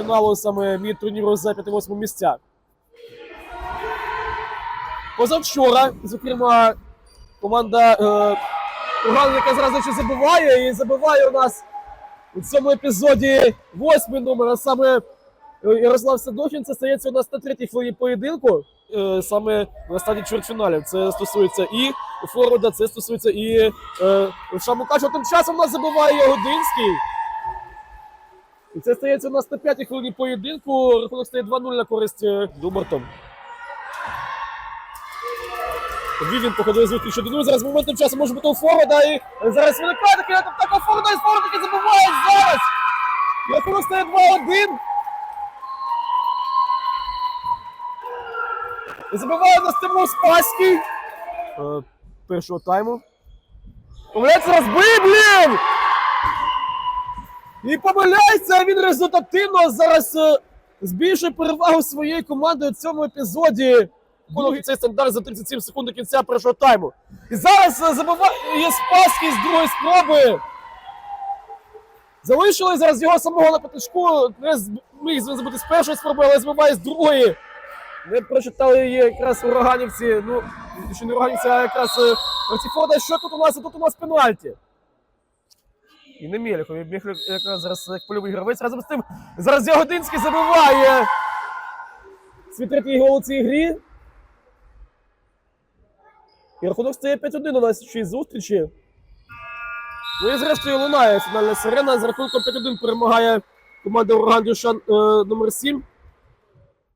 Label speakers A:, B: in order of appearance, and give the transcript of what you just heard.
A: фіналу саме мій турніру за 5-8 місця. Позавчора, зокрема, команда е, Урал, яка зразу ще забиває, і забиває у нас у цьому епізоді восьмий номер, а саме е, Ярослав Садохін. Це стається у нас на третій поєдинку, е, саме на стадії чвертьфіналів. Це стосується і Форварда, це стосується і е, Шамукача. Тим часом у нас забиває Ягодинський. І це стається у нас на п'ятій хвилині поєдинку. Рахунок стає 2-0 на користь е, Дубартом. Вівін походив зустріч один. Ну, зараз моментом часу може бути у Форварда. І зараз виникає такий атака Форварда, і Форвард таки забиває зараз. Рахунок стає 2-1. І забиває нас Тимур Спаський. Е, першого тайму. Помиляється розбив, блін! І помиляється він результативно зараз е, збільшує перевагу своєї команди у цьому епізоді. Другий цей стандарт за 37 секунд до кінця першого тайму. І зараз е, забиває Спаський з другої спроби. Залишили зараз його самого на п'ятачку. Не зміг забити з першої спроби, але збиває з другої. Не прочитали її якраз ураганівці. Ну, ще не ураганівці, а якраз е, Форда. Що тут у нас? Тут у нас пенальті. І не Мєліхов. Мєліхов якраз зараз як польовий гравець. Разом з тим зараз Ягодинський забиває свій третій гол у цій грі. І рахунок стає 5-1 у нас ще зустрічі. Ну і зрештою лунає фінальна сирена. З рахунком 5-1 перемагає команда Ураган Дюшан е, номер 7.